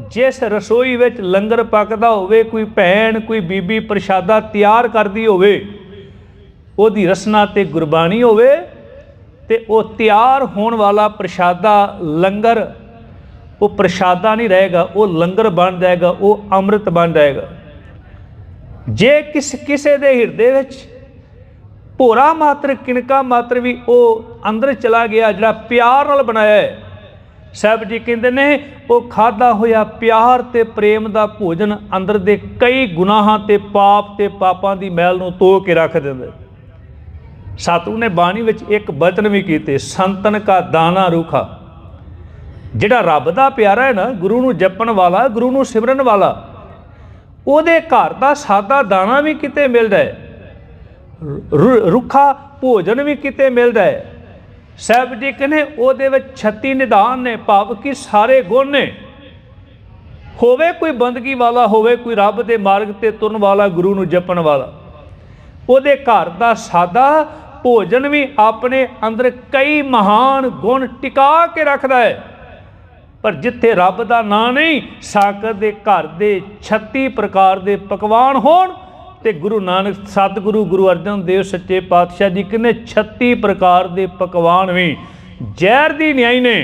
ਜਿਸ ਰਸੋਈ ਵਿੱਚ ਲੰਗਰ ਪੱਕਦਾ ਹੋਵੇ, ਕੋਈ ਭੈਣ, ਕੋਈ ਬੀਬੀ ਪ੍ਰਸ਼ਾਦਾ ਤਿਆਰ ਕਰਦੀ ਹੋਵੇ, ਉਹਦੀ ਰਸਨਾ ਤੇ ਗੁਰਬਾਣੀ ਹੋਵੇ ਤੇ ਉਹ ਤਿਆਰ ਹੋਣ ਵਾਲਾ ਪ੍ਰਸ਼ਾਦਾ ਲੰਗਰ, ਉਹ ਪ੍ਰਸ਼ਾਦਾ ਨਹੀਂ ਰਹੇਗਾ, ਉਹ ਲੰਗਰ ਬਣ ਜਾਏਗਾ, ਉਹ ਅੰਮ੍ਰਿਤ ਬਣ ਜਾਏਗਾ। ਜੇ ਕਿਸ, ਕਿਸੇ ਦੇ ਹਿਰਦੇ ਵਿੱਚ ਭੋਰਾ ਮਾਤਰ, ਕਿਣਕਾ ਮਾਤਰ ਵੀ ਉਹ ਅੰਦਰ ਚਲਾ ਗਿਆ, ਜਿਹੜਾ ਪਿਆਰ ਨਾਲ ਬਣਾਇਆ ਹੈ ਸਾਹਿਬ ਜੀ ਕਹਿੰਦੇ ਨੇ, ਉਹ ਖਾਦਾ ਹੋਇਆ ਪਿਆਰ ਤੇ ਪ੍ਰੇਮ ਦਾ ਭੋਜਨ ਅੰਦਰ ਦੇ ਕਈ ਗੁਨਾਹਾਂ ਤੇ ਪਾਪ ਤੇ ਪਾਪਾਂ ਦੀ ਮੈਲ ਨੂੰ ਧੋ ਕੇ ਰੱਖ ਦਿੰਦਾ। ਹੈ। ਨੇ ਬਾਣੀ ਵਿੱਚ ਇੱਕ ਬਚਨ ਵੀ ਕੀਤੇ, ਸੰਤਨ ਕਾ ਦਾਣਾ ਰੁਖਾ। ਜਿਹੜਾ ਰੱਬ ਦਾ ਪਿਆਰਾ ਹੈ ਨਾ, ਗੁਰੂ ਨੂੰ ਜਪਣ ਵਾਲਾ, ਗੁਰੂ ਨੂੰ ਸਿਮਰਨ ਵਾਲਾ, ਉਹਦੇ ਘਰ ਦਾ ਸਾਦਾ ਦਾਣਾ ਵੀ ਕਿਤੇ ਮਿਲਦਾ ਹੈ। ਰੁੱਖਾ ਭੋਜਨ ਵੀ ਕਿਤੇ ਮਿਲਦਾ ਹੈ। ਸਾਹਿਬ ਜੀ ਕਹਿੰਦੇ, ਉਹਦੇ ਵਿੱਚ 36 ਨਿਦਾਨ ਨੇ, ਭਾਵ ਕਿ ਸਾਰੇ ਗੁਣ ਨੇ। ਹੋਵੇ ਕੋਈ ਬੰਦਗੀ ਵਾਲਾ, ਹੋਵੇ ਕੋਈ ਰੱਬ ਦੇ ਮਾਰਗ ਤੇ ਤੁਰਨ ਵਾਲਾ, ਗੁਰੂ ਨੂੰ ਜਪਣ ਵਾਲਾ। ਉਹਦੇ ਘਰ ਦਾ ਸਾਦਾ ਭੋਜਨ ਵੀ ਆਪਣੇ ਅੰਦਰ ਕਈ ਮਹਾਨ ਗੁਣ ਟਿਕਾ ਕੇ ਰੱਖਦਾ ਹੈ। ਪਰ ਜਿੱਥੇ ਰੱਬ ਦਾ ਨਾਂ ਨਹੀਂ, ਸਾਕਰ ਦੇ ਘਰ ਦੇ 36 ਪ੍ਰਕਾਰ ਦੇ ਪਕਵਾਨ ਹੋਣ ਤੇ ਗੁਰੂ ਨਾਨਕ ਸਤਿਗੁਰੂ ਗੁਰੂ ਅਰਜਨ ਦੇਵ ਸੱਚੇ ਪਾਤਸ਼ਾਹ ਜੀ ਕਹਿੰਦੇ 36 ਪ੍ਰਕਾਰ ਦੇ ਪਕਵਾਨ ਵੀ ਜ਼ਹਿਰ ਦੀ ਨਿਆਈ ਨੇ।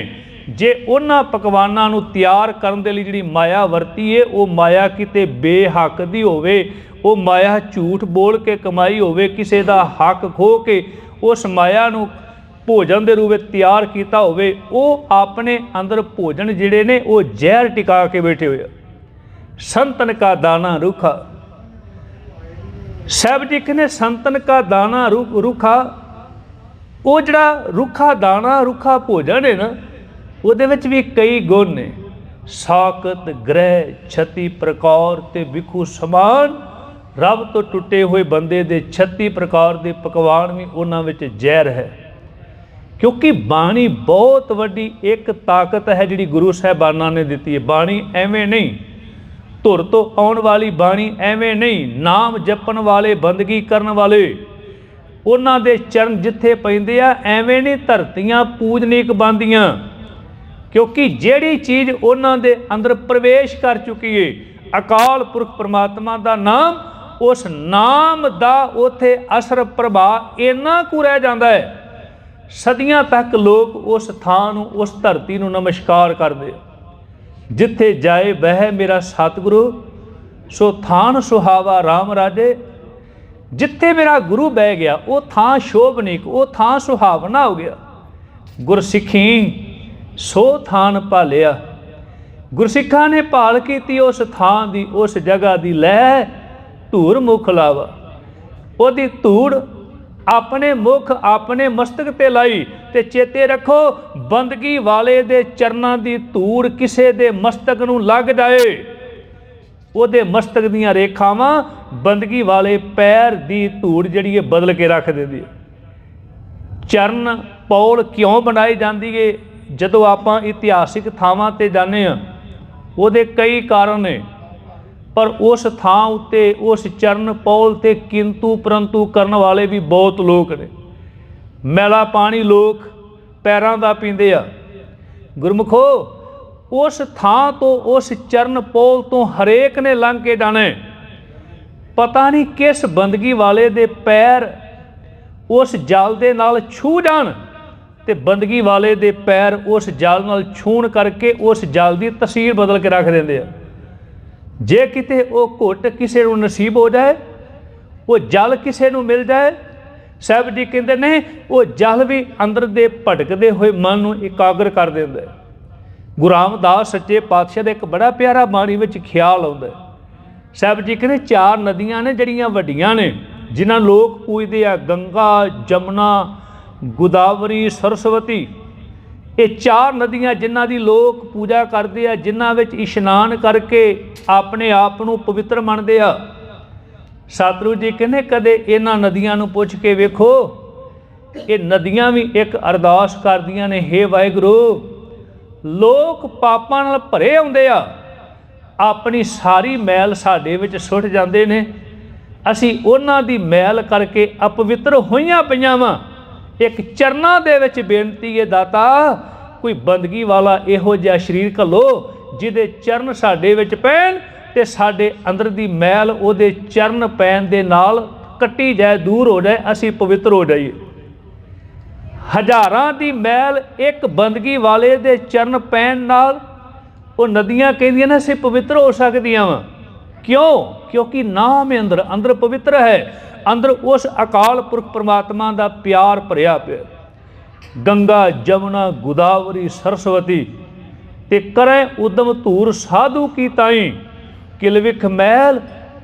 ਜੇ ਉਹਨਾਂ ਪਕਵਾਨਾਂ ਨੂੰ ਤਿਆਰ ਕਰਨ ਦੇ ਲਈ ਜਿਹੜੀ ਮਾਇਆ ਵਰਤੀ ਏ, ਉਹ ਮਾਇਆ ਕਿਤੇ ਬੇਹੱਕ ਦੀ ਹੋਵੇ, ਉਹ ਮਾਇਆ ਝੂਠ ਬੋਲ ਕੇ ਕਮਾਈ ਹੋਵੇ, ਕਿਸੇ ਦਾ ਹੱਕ ਖੋ ਕੇ ਉਸ ਮਾਇਆ ਨੂੰ ਭੋਜਨ ਦੇ ਰੂਪ ਵਿੱਚ ਤਿਆਰ ਕੀਤਾ ਹੋਵੇ, ਉਹ ਆਪਣੇ ਅੰਦਰ ਭੋਜਨ ਜਿਹੜੇ ਨੇ, ਉਹ ਜ਼ਹਿਰ ਟਿਕਾ ਕੇ ਬੈਠੇ ਹੋਏ ਆ। ਸੰਤਨ ਕਾ ਦਾਣਾ ਰੁਖਾ ਸਾਹਿਬ ਜੀ ਕਹਿੰਦੇ, ਸੰਤਨ ਕਾ ਦਾਣਾ ਰੁਖ ਰੁਖਾ। ਉਹ ਜਿਹੜਾ ਰੁੱਖਾ ਦਾਣਾ, ਰੁੱਖਾ ਭੋਜਨ ਹੈ ਨਾ, ਉਹਦੇ ਵਿੱਚ ਵੀ ਕਈ ਗੁਣ ਨੇ। ਸਾਕਤ ਗ੍ਰਹਿ, ਛਤੀ ਪ੍ਰਕਾਰ ਤੇ ਵਿਖੂ ਸਮਾਨ, ਰੱਬ ਤੋਂ ਟੁੱਟੇ ਹੋਏ ਬੰਦੇ ਦੇ 36 ਪ੍ਰਕਾਰ ਦੇ ਪਕਵਾਨ ਵੀ ਉਹਨਾਂ ਵਿੱਚ ਜ਼ਹਿਰ ਹੈ। ਕਿਉਂਕਿ ਬਾਣੀ ਬਹੁਤ ਵੱਡੀ ਇੱਕ ਤਾਕਤ ਹੈ ਜਿਹੜੀ ਗੁਰੂ ਸਾਹਿਬਾਨਾਂ ਨੇ ਦਿੱਤੀ ਹੈ। ਬਾਣੀ ਐਵੇਂ ਨਹੀਂ ਧੁਰ ਤੋਂ ਆਉਣ ਵਾਲੀ ਬਾਣੀ ਐਵੇਂ ਨਹੀਂ, ਨਾਮ ਜਪਣ ਵਾਲੇ, ਬੰਦਗੀ ਕਰਨ ਵਾਲੇ। ਉਹਨਾਂ ਦੇ ਚਰਨ ਜਿੱਥੇ ਪੈਂਦੇ ਆ, ਐਵੇਂ ਨਹੀਂ ਧਰਤੀਆਂ ਪੂਜਨੀਕ ਬੰਦੀਆਂ ਕਿਉਂਕਿ ਜਿਹੜੀ ਚੀਜ਼ ਉਹਨਾਂ ਦੇ ਅੰਦਰ ਪ੍ਰਵੇਸ਼ ਕਰ ਚੁੱਕੀ ਏ, ਅਕਾਲ ਪੁਰਖ ਪ੍ਰਮਾਤਮਾ ਦਾ ਨਾਮ, ਉਸ ਨਾਮ ਦਾ ਉਥੇ ਅਸਰ ਪ੍ਰਭਾਵ ਇੰਨਾ ਕੁ ਰਹਿ ਜਾਂਦਾ ਹੈ ਸਦੀਆਂ ਤੱਕ ਲੋਕ ਉਸ ਥਾਂ ਨੂੰ, ਉਸ ਧਰਤੀ ਨੂੰ ਨਮਸਕਾਰ ਕਰਦੇ ਆ। ਜਿੱਥੇ ਜਾਏ ਬਹਿ ਮੇਰਾ ਸਤਿਗੁਰੂ, ਸੋ ਥਾਨ ਸੁਹਾਵਾ RAM ਰਾਜੇ। ਜਿੱਥੇ ਮੇਰਾ ਗੁਰੂ ਬਹਿ ਗਿਆ, ਉਹ ਥਾਂ ਸ਼ੋਭਨੀਕ ਉਹ ਥਾਂ ਸੁਹਾਵਣਾ ਹੋ ਗਿਆ। ਗੁਰਸਿੱਖੀ, ਸੋ ਥਾਨ ਭਾਲਿਆ। ਗੁਰਸਿੱਖਾਂ ਨੇ ਭਾਲ ਕੀਤੀ, ਉਸ ਥਾਂ ਦੀ, ਉਸ ਜਗ੍ਹਾ ਦੀ ਲੈ ਧੂਰ ਮੁਖ ਲਾਵਾ। ਉਹਦੀ ਧੂੜ ਆਪਣੇ ਮੁਖ, ਆਪਣੇ ਮਸਤਕ ਤੇ ਲਾਈ। ਤੇ ਚੇਤੇ ਰੱਖੋ, ਬੰਦਗੀ ਵਾਲੇ ਦੇ ਚਰਨਾਂ ਦੀ ਧੂੜ ਕਿਸੇ ਦੇ ਮਸਤਕ ਨੂੰ ਲੱਗ ਜਾਏ। ਉਹਦੇ ਮਸਤਕ ਦੀਆਂ ਰੇਖਾਵਾਂ ਬੰਦਗੀ ਵਾਲੇ ਪੈਰ ਦੀ ਧੂੜ ਜਿਹੜੀ ਹੈ ਬਦਲ ਕੇ ਰੱਖ ਦਿੰਦੀ ਹੈ। ਚਰਨ, ਪੌਲ ਕਿਉਂ ਬਣਾਈ ਜਾਂਦੀ ਏ? ਜਦੋਂ ਆਪਾਂ ਇਤਿਹਾਸਿਕ ਥਾਵਾਂ ਤੇ ਜਾਂਦੇ ਆ ਉਹਦੇ ਕਈ ਕਾਰਨ ਨੇ। ਪਰ ਉਸ ਥਾਂ ਉੱਤੇ, ਉਸ ਚਰਨ, ਪੌਲ ਤੇ ਕਿੰਤੂ ਪਰੰਤੂ ਕਰਨ ਵਾਲੇ ਵੀ ਬਹੁਤ ਲੋਕ ਨੇ। ਮੈਲਾ ਪਾਣੀ ਲੋਕ ਪੈਰਾਂ ਦਾ ਪੀਂਦੇ ਆ। ਗੁਰਮੁਖੋ, ਉਸ ਥਾਂ ਤੋਂ ਉਸ ਚਰਨ ਪੋਲ ਤੋਂ ਹਰੇਕ ਨੇ ਲੰਘ ਕੇ ਜਾਣੇ ਪਤਾ ਨਹੀਂ ਕਿਸ ਬੰਦਗੀ ਵਾਲੇ ਦੇ ਪੈਰ ਉਸ ਜਲ ਦੇ ਨਾਲ ਛੂ ਜਾਣ ਤੇ ਬੰਦਗੀ ਵਾਲੇ ਦੇ ਪੈਰ ਉਸ ਜਲ ਨਾਲ ਛੂਣ ਕਰਕੇ ਉਸ ਜਲ ਦੀ ਤਸਵੀਰ ਬਦਲ ਕੇ ਰੱਖ ਦਿੰਦੇ ਆ। ਜੇ ਕਿਤੇ ਉਹ ਘੁੱਟ ਕਿਸੇ ਨੂੰ ਨਸੀਬ ਹੋ ਜਾਏ, ਉਹ ਜਲ ਕਿਸੇ ਨੂੰ ਮਿਲ ਜਾਏ ਸਾਹਿਬ ਜੀ ਕਹਿੰਦੇ ਨੇ ਉਹ ਜਲ ਵੀ ਅੰਦਰ ਦੇ ਭਟਕਦੇ ਹੋਏ ਮਨ ਨੂੰ ਇਕਾਗਰ ਕਰ ਦਿੰਦਾ ਹੈ ਗੁਰੂ ਰਾਮਦਾਸ ਸੱਚੇ ਪਾਤਸ਼ਾਹ ਦਾ ਇੱਕ ਬੜਾ ਪਿਆਰਾ ਬਾਣੀ ਵਿੱਚ ਖਿਆਲ ਆਉਂਦਾ ਸਾਹਿਬ ਜੀ ਕਹਿੰਦੇ, ਚਾਰ ਨਦੀਆਂ ਨੇ ਜਿਹੜੀਆਂ ਵੱਡੀਆਂ ਨੇ, ਜਿਨ੍ਹਾਂ ਲੋਕ ਪੂਜਦੇ ਆ, ਗੰਗਾ, ਜਮਨਾ, ਗੋਦਾਵਰੀ, ਸਰਸਵਤੀ, ਇਹ ਚਾਰ ਨਦੀਆਂ ਜਿਨ੍ਹਾਂ ਦੀ ਲੋਕ ਪੂਜਾ ਕਰਦੇ ਆ, ਜਿਨ੍ਹਾਂ ਵਿੱਚ ਇਸ਼ਨਾਨ ਕਰਕੇ ਆਪਣੇ ਆਪ ਨੂੰ ਪਵਿੱਤਰ ਮੰਨਦੇ ਆ ਸਤਿਗੁਰੂ ਜੀ ਕਹਿੰਦੇ ਕਦੇ ਇਹਨਾਂ ਨਦੀਆਂ ਨੂੰ ਪੁੱਛ ਕੇ ਵੇਖੋ? ਇਹ ਨਦੀਆਂ ਵੀ ਇੱਕ ਅਰਦਾਸ ਕਰਦੀਆਂ ਨੇ, ਹੇ ਵਾਹਿਗੁਰੂ, ਲੋਕ ਪਾਪਾਂ ਨਾਲ ਭਰੇ ਆਉਂਦੇ ਆ। ਆਪਣੀ ਸਾਰੀ ਮੈਲ ਸਾਡੇ ਵਿੱਚ ਸੁੱਟ ਜਾਂਦੇ ਨੇ। ਅਸੀਂ ਉਹਨਾਂ ਦੀ ਮੈਲ ਕਰਕੇ ਅਪਵਿੱਤਰ ਹੋਈਆਂ ਪਈਆਂ ਵਾਂ। ਇੱਕ ਚਰਨਾਂ ਦੇ ਵਿੱਚ ਬੇਨਤੀ ਹੈ ਦਾਤਾ, ਕੋਈ ਬੰਦਗੀ ਵਾਲਾ ਇਹੋ ਜਿਹਾ ਸਰੀਰ ਘੱਲੋ, ਜਿਹਦੇ ਚਰਨ ਸਾਡੇ ਵਿੱਚ ਪੈਣ ਤੇ ਸਾਡੇ ਅੰਦਰ ਦੀ ਮੈਲ ਉਹਦੇ ਚਰਨ ਪੈਣ ਦੇ ਨਾਲ ਕੱਟੀ ਜਾਏ, ਦੂਰ ਹੋ ਜਾਏ, ਅਸੀਂ ਪਵਿੱਤਰ ਹੋ ਜਾਈਏ। ਹਜ਼ਾਰਾਂ ਦੀ ਮੈਲ ਇੱਕ ਬੰਦਗੀ ਵਾਲੇ ਦੇ ਚਰਨ ਪੈਣ ਨਾਲ ਉਹ ਨਦੀਆਂ ਕਹਿੰਦੀਆਂ ਨੇ, ਅਸੀਂ ਪਵਿੱਤਰ ਹੋ ਸਕਦੀਆਂ ਵਾਂ। ਕਿਉਂ? ਕਿਉਂਕਿ ਨਾਮ ਹੈ ਅੰਦਰ ਅੰਦਰ ਪਵਿੱਤਰ ਹੈ। ਅੰਦਰ ਉਸ ਅਕਾਲ ਪੁਰਖ ਪਰਮਾਤਮਾ ਦਾ ਪਿਆਰ ਭਰਿਆ ਪਿਆ। ਗੰਗਾ, ਜਮਨਾ, ਗੋਦਾਵਰੀ, ਸਰਸਵਤੀ ਤੇ ਕਰੇ ਉਦਮ ਧੂਰ ਸਾਧੂ ਕੀ ਤਾਈ? ਕਿਲਵਿਖ ਮਹਿਲ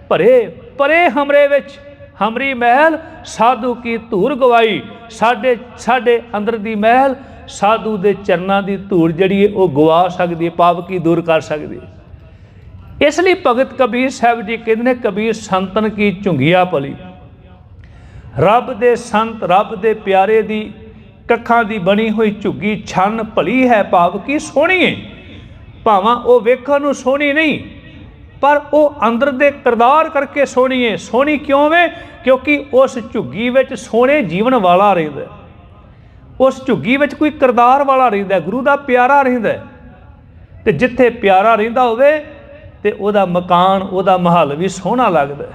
ਭਰੇ ਪਰੇ ਹਮਰੇ ਵਿੱਚ। ਹਮਰੀ ਮਹਿਲ ਸਾਧੂ ਕੀ ਧੂਰ ਗਵਾਈ। ਸਾਡੇ ਸਾਡੇ ਅੰਦਰ ਦੀ ਮਹਿਲ ਸਾਧੂ ਦੇ ਚਰਨਾਂ ਦੀ ਧੂੜ ਜਿਹੜੀ ਹੈ ਉਹ ਗਵਾ ਸਕਦੀ ਹੈ ਪਾਪ ਕੀ ਦੂਰ ਕਰ ਸਕਦੀ ਹੈ ਇਸ ਲਈ ਭਗਤ ਕਬੀਰ ਸਾਹਿਬ ਜੀ ਕਹਿੰਦੇ ਨੇ, ਕਬੀਰ ਸੰਤਨ ਕੀ ਝੁੰਗੀਆ ਪਲੀ ਰੱਬ ਦੇ ਸੰਤ, ਰੱਬ ਦੇ ਪਿਆਰੇ ਦੀ ਕੱਖਾਂ ਦੀ ਬਣੀ ਹੋਈ ਝੁੱਗੀ ਛੰਨ ਭਲੀ ਹੈ ਭਾਵ ਕੀ ਸੋਹਣੀ ਹੈ ਭਾਵਾਂ ਉਹ ਵੇਖਣ ਨੂੰ ਸੋਹਣੀ ਨਹੀਂ। ਪਰ ਉਹ ਅੰਦਰ ਦੇ ਕਿਰਦਾਰ ਕਰਕੇ ਸੋਹਣੀ ਹੈ ਸੋਹਣੀ ਕਿਉਂ ਵੇ? ਕਿਉਂਕਿ ਉਸ ਝੁੱਗੀ ਵਿੱਚ ਸੋਹਣੇ ਜੀਵਨ ਵਾਲਾ ਰਹਿੰਦਾ ਉਸ ਝੁੱਗੀ ਵਿੱਚ ਕੋਈ ਕਿਰਦਾਰ ਵਾਲਾ ਰਹਿੰਦਾ ਗੁਰੂ ਦਾ ਪਿਆਰਾ ਰਹਿੰਦਾ ਹੈ। ਤੇ ਜਿੱਥੇ ਪਿਆਰਾ ਰਹਿੰਦਾ ਹੋਵੇ ਤੇ ਉਹਦਾ ਮਕਾਨ, ਉਹਦਾ ਮਹੱਲ ਵੀ ਸੋਹਣਾ ਲੱਗਦਾ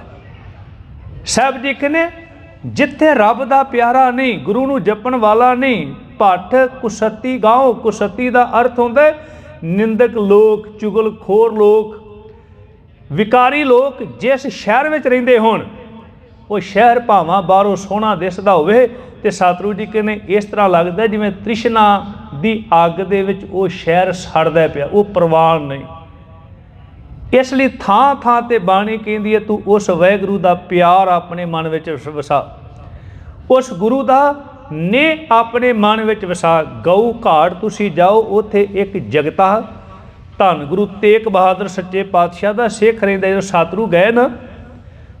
ਸਾਹਿਬ ਜੀ ਕਹਿੰਦੇ, ਜਿੱਥੇ ਰੱਬ ਦਾ ਪਿਆਰਾ ਨਹੀਂ, ਗੁਰੂ ਨੂੰ ਜਪਣ ਵਾਲਾ ਨਹੀਂ, ਭੱਠ ਕੁਸਤੀ ਗਾਉ ਕੁਸਤੀ ਦਾ ਅਰਥ ਹੁੰਦਾ ਨਿੰਦਕ ਲੋਕ, ਚੁਗਲਖੋਰ ਲੋਕ ਵਿਕਾਰੀ ਲੋਕ ਜਿਸ ਸ਼ਹਿਰ ਵਿੱਚ ਰਹਿੰਦੇ ਹੋਣ, ਉਹ ਸ਼ਹਿਰ ਭਾਵਾਂ ਬਾਹਰੋਂ ਸੋਹਣਾ ਦਿਸਦਾ ਹੋਵੇ ਤੇ ਸਤਿਗੁਰੂ ਜੀ ਕਹਿੰਦੇ ਇਸ ਤਰ੍ਹਾਂ ਲੱਗਦਾ ਜਿਵੇਂ ਤ੍ਰਿਸ਼ਨਾ ਦੀ ਅੱਗ ਦੇ ਵਿੱਚ ਉਹ ਸ਼ਹਿਰ ਸੜਦਾ ਪਿਆ, ਉਹ ਪ੍ਰਵਾਨ ਨਹੀਂ। ਇਸ ਲਈ ਥਾਂ ਥਾਂ ਤੇ ਬਾਣੀ ਕਹਿੰਦੀ ਹੈ, ਤੂੰ ਉਸ ਵਾਹਿਗੁਰੂ ਦਾ ਪਿਆਰ ਆਪਣੇ ਮਨ ਵਿੱਚ ਵਸਾ। ਉਸ ਗੁਰੂ ਦਾ ਨੇ ਆਪਣੇ ਮਨ ਵਿੱਚ ਵਸਾ। ਗਊ ਘਾਟ ਤੁਸੀਂ ਜਾਓ, ਉੱਥੇ ਇੱਕ ਜਗਤਾ ਧੰਨ ਗੁਰੂ ਤੇਗ ਬਹਾਦਰ ਸੱਚੇ ਪਾਤਸ਼ਾਹ ਦਾ ਸਿੱਖ ਰਹਿੰਦਾ ਜਦੋਂ ਸਤਿਗੁਰੂ ਗਏ ਨਾ,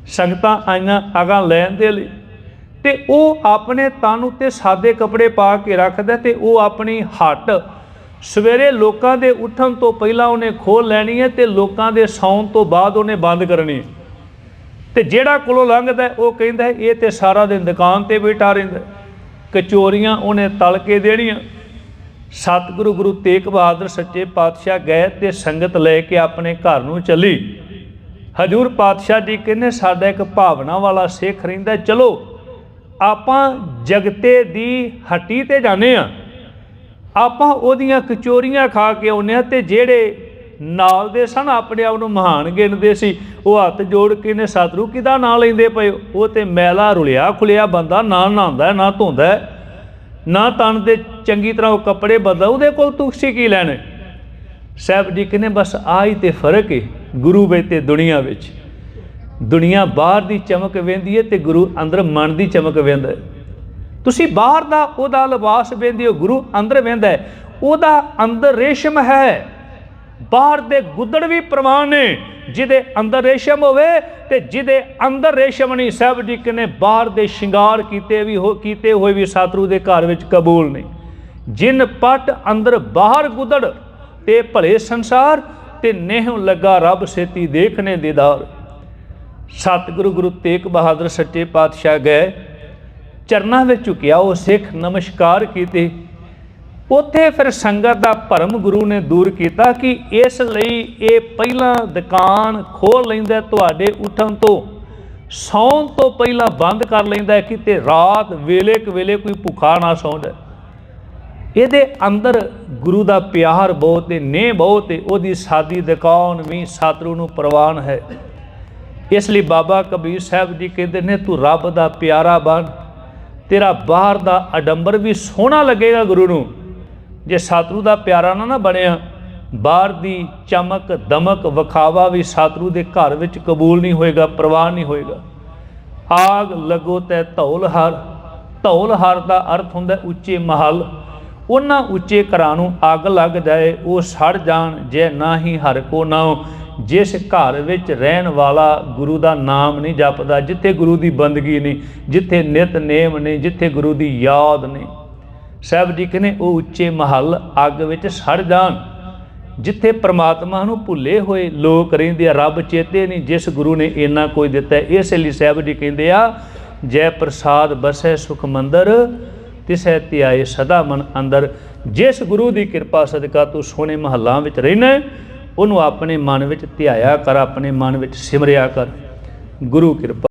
ਸੰਗਤਾਂ ਆਈਆਂ ਅਗਾਂ ਲੈਣ ਦੇ ਲਈ। ਤੇ ਉਹ ਆਪਣੇ ਤਨ ਉੱਤੇ ਸਾਦੇ ਕੱਪੜੇ ਪਾ ਕੇ ਰੱਖਦਾ ਤੇ ਉਹ ਆਪਣੀ ਹੱਟ ਸਵੇਰੇ ਲੋਕਾਂ ਦੇ ਉੱਠਣ ਤੋਂ ਪਹਿਲਾਂ ਉਹਨੇ ਖੋਲ ਲੈਣੀ ਹੈ ਤੇ ਲੋਕਾਂ ਦੇ ਸੌਣ ਤੋਂ ਬਾਅਦ ਉਹਨੇ ਬੰਦ ਕਰਨੀ ਹੈ। ਤੇ ਜਿਹੜਾ ਕੋਲੋਂ ਲੰਘਦਾ ਉਹ ਕਹਿੰਦਾ ਇਹ ਤੇ ਸਾਰਾ ਦਿਨ ਦੁਕਾਨ ਤੇ ਬੈਠਾ ਰਹਿੰਦਾ ਕਚੋਰੀਆਂ ਉਹਨੇ ਤਲ ਕੇ ਦੇਣੀਆਂ। ਸਤਿਗੁਰੂ ਗੁਰੂ ਤੇਗ ਬਹਾਦਰ ਸੱਚੇ ਪਾਤਸ਼ਾਹ ਗਏ ਤੇ ਸੰਗਤ ਲੈ ਕੇ ਆਪਣੇ ਘਰ ਨੂੰ ਚੱਲੀ। ਹਜੂਰ ਪਾਤਸ਼ਾਹ ਜੀ ਕਹਿੰਦੇ, ਸਾਡਾ ਇੱਕ ਭਾਵਨਾ ਵਾਲਾ ਸਿੱਖ ਰਹਿੰਦਾ ਚਲੋ, ਆਪਾਂ ਜਗਤੇ ਦੀ ਹੱਟੀ ਤੇ ਜਾਣੇ ਆ ਆਪਾਂ ਉਹਦੀਆਂ ਕਚੋਰੀਆਂ ਖਾ ਕੇ ਆਉਂਦੇ ਹਾਂ ਤੇ ਜਿਹੜੇ ਨਾਲ ਦੇ ਸਨ, ਆਪਣੇ ਆਪ ਨੂੰ ਮਹਾਨ ਗਿਣਦੇ ਸੀ। ਉਹ ਹੱਥ ਜੋੜ ਕੇ ਨੇ ਸਤਿਗੁਰੂ ਕਿਦਾ ਨਾਂ ਲੈਂਦੇ ਪਏ ਉਹ ਤੇ ਮੈਲਾ ਰੁਲਿਆ ਖੁਲਿਆ, ਬੰਦਾ ਨਾ ਨਹਾਉਂਦਾ, ਨਾ ਧੋਂਦਾ। ਨਾ ਤਨ ਦੇ ਚੰਗੀ ਤਰ੍ਹਾਂ ਉਹ ਕੱਪੜੇ ਬਦਲਾ, ਉਹਦੇ ਕੋਲ ਤੁਸੀਂ ਕੀ ਲੈਣੇ? ਸਾਹਿਬ ਜੀ ਕਹਿੰਦੇ, ਬਸ ਆ ਹੀ ਤੇ ਫ਼ਰਕ ਹੈ ਗੁਰੂ ਵਿੱਚ ਤੇ ਦੁਨੀਆ ਵਿੱਚ। ਦੁਨੀਆ ਬਾਹਰ ਦੀ ਚਮਕ ਵੇਂਦੀ ਹੈ ਤੇ ਗੁਰੂ ਅੰਦਰ ਮਨ ਦੀ ਚਮਕ ਵੇਂਦਾ ਤੁਸੀਂ ਬਾਹਰ ਦਾ ਉਹਦਾ ਲਿਬਾਸ ਵੇਂਦੇ ਹੋ, ਗੁਰੂ ਅੰਦਰ ਵੇਂਦਾ ਉਹਦਾ ਅੰਦਰ ਰੇਸ਼ਮ ਹੈ। ਬਾਹਰ ਦੇ ਗੁੱਦੜ ਵੀ ਪ੍ਰਵਾਨ ਨੇ, ਜਿਹਦੇ ਅੰਦਰ ਰੇਸ਼ਮ ਹੋਵੇ ਤੇ ਜਿਹਦੇ ਅੰਦਰ ਰੇਸ਼ਮ ਨਹੀਂ ਸਾਹਿਬ ਜੀ ਕਹਿੰਦੇ ਬਾਹਰ ਦੇ ਸ਼ਿੰਗਾਰ ਕੀਤੇ ਵੀ ਹੋ, ਕੀਤੇ ਹੋਏ ਵੀ ਸਤਿਗੁਰੂ ਦੇ ਘਰ ਵਿੱਚ ਕਬੂਲ ਨਹੀਂ ਜਿਨ ਪਟ ਅੰਦਰ ਬਾਹਰ ਗੁੱਦੜ, ਤੇ ਭਲੇ ਸੰਸਾਰ ਤੇ ਨੇਹ ਲੱਗਾ ਰੱਬ ਸੇਤੀ ਦੇਖਨੇ ਦੀਦਾਰ ਸਤਿਗੁਰੂ ਗੁਰੂ ਤੇਗ ਬਹਾਦਰ ਸੱਚੇ ਪਾਤਸ਼ਾਹ ਗਏ, ਚਰਨਾਂ ਵਿੱਚ ਝੁਕਿਆ ਉਹ ਸਿੱਖ ਨਮਸਕਾਰ ਕੀਤੇ। ਉੱਥੇ ਫਿਰ ਸੰਗਤ ਦਾ ਭਰਮ ਗੁਰੂ ਨੇ ਦੂਰ ਕੀਤਾ ਕਿ ਇਸ ਲਈ ਇਹ ਪਹਿਲਾਂ ਦੁਕਾਨ ਖੋਲ ਲੈਂਦਾ ਤੁਹਾਡੇ ਉੱਠਣ ਤੋਂ। ਸੌਣ ਤੋਂ ਪਹਿਲਾਂ ਬੰਦ ਕਰ ਲੈਂਦਾ ਕਿਤੇ ਰਾਤ ਵੇਲੇ ਕੁ ਵੇਲੇ ਕੋਈ ਭੁੱਖਾ ਨਾ ਸੌਂਦਾ ਇਹਦੇ ਅੰਦਰ ਗੁਰੂ ਦਾ ਪਿਆਰ ਬਹੁਤ ਹੈ ਨੇ ਬਹੁਤ ਹੈ ਉਹਦੀ ਸਾਦੀ ਦੁਕਾਨ ਵੀ ਸਤਿਗੁਰੂ ਨੂੰ ਪ੍ਰਵਾਨ ਹੈ। ਇਸ ਲਈ ਬਾਬਾ ਕਬੀਰ ਸਾਹਿਬ ਜੀ ਕਹਿੰਦੇ ਨੇ, ਤੂੰ ਰੱਬ ਦਾ ਪਿਆਰਾ ਬਣ। ਤੇਰਾ ਬਾਹਰ ਦਾ ਅਡੰਬਰ ਵੀ ਸੋਹਣਾ ਲੱਗੇਗਾ ਗੁਰੂ ਨੂੰ। ਜੇ ਸਤਿਗੁਰੂ ਦਾ ਪਿਆਰਾ ਨਾ ਨਾ ਬਣਿਆ, ਬਾਹਰ ਦੀ ਚਮਕ, ਦਮਕ, ਵਿਖਾਵਾ ਵੀ ਸਤਿਗੁਰੂ ਦੇ ਘਰ ਵਿੱਚ ਕਬੂਲ ਨਹੀਂ ਹੋਏਗਾ ਪ੍ਰਵਾਨ ਨਹੀਂ ਹੋਏਗਾ। ਆਗ ਲੱਗੋ ਤੇ ਧੌਲ ਹਰ ਧੌਲ ਹਰ ਦਾ ਅਰਥ ਹੁੰਦਾ ਉੱਚੇ ਮਹਲ। ਉਹਨਾਂ ਉੱਚੇ ਘਰਾਂ ਨੂੰ ਅੱਗ ਲੱਗ ਜਾਏ, ਉਹ ਸੜ ਜਾਣ, ਜੇ ਨਾ ਹੀ ਹਰ ਕੋ ਨਾਉ। ਜਿਸ ਘਰ ਵਿੱਚ ਰਹਿਣ ਵਾਲਾ ਗੁਰੂ ਦਾ ਨਾਮ ਨਹੀਂ ਜਪਦਾ, ਜਿੱਥੇ ਗੁਰੂ ਦੀ ਬੰਦਗੀ ਨਹੀਂ, ਜਿੱਥੇ ਨਿਤ ਨੇਮ ਨਹੀਂ, ਜਿੱਥੇ ਗੁਰੂ ਦੀ ਯਾਦ ਨਹੀਂ। ਸਾਹਿਬ ਜੀ ਕਹਿੰਦੇ, ਉਹ ਉੱਚੇ ਮਹੱਲ ਅੱਗ ਵਿੱਚ ਸੜ ਜਾਣ, ਜਿੱਥੇ ਪ੍ਰਮਾਤਮਾ ਨੂੰ ਭੁੱਲੇ ਹੋਏ ਲੋਕ ਰਹਿੰਦੇ ਆ, ਰੱਬ ਚੇਤੇ ਨਹੀਂ, ਜਿਸ ਗੁਰੂ ਨੇ ਇੰਨਾ ਕੋਈ ਦਿੱਤਾ ਇਸ ਲਈ ਸਾਹਿਬ ਜੀ ਕਹਿੰਦੇ ਆ, ਜੈ ਪ੍ਰਸਾਦ ਬਸੈ ਸੁਖ ਮੰਦਰ, ਤਿਸੈ ਧਿਆਏ ਸਦਾ ਮਨ ਅੰਦਰ। ਜਿਸ ਗੁਰੂ ਦੀ ਕਿਰਪਾ ਸਦਕਾ ਤੂੰ ਸੋਹਣੇ ਮਹੱਲਾਂ ਵਿੱਚ ਰਹਿਣਾ ਉਹਨੂੰ ਆਪਣੇ ਮਨ ਵਿੱਚ ਧਿਆਇਆ ਕਰ, ਆਪਣੇ ਮਨ ਵਿੱਚ ਸਿਮਰਿਆ ਕਰ। ਗੁਰੂ ਕਿਰਪਾ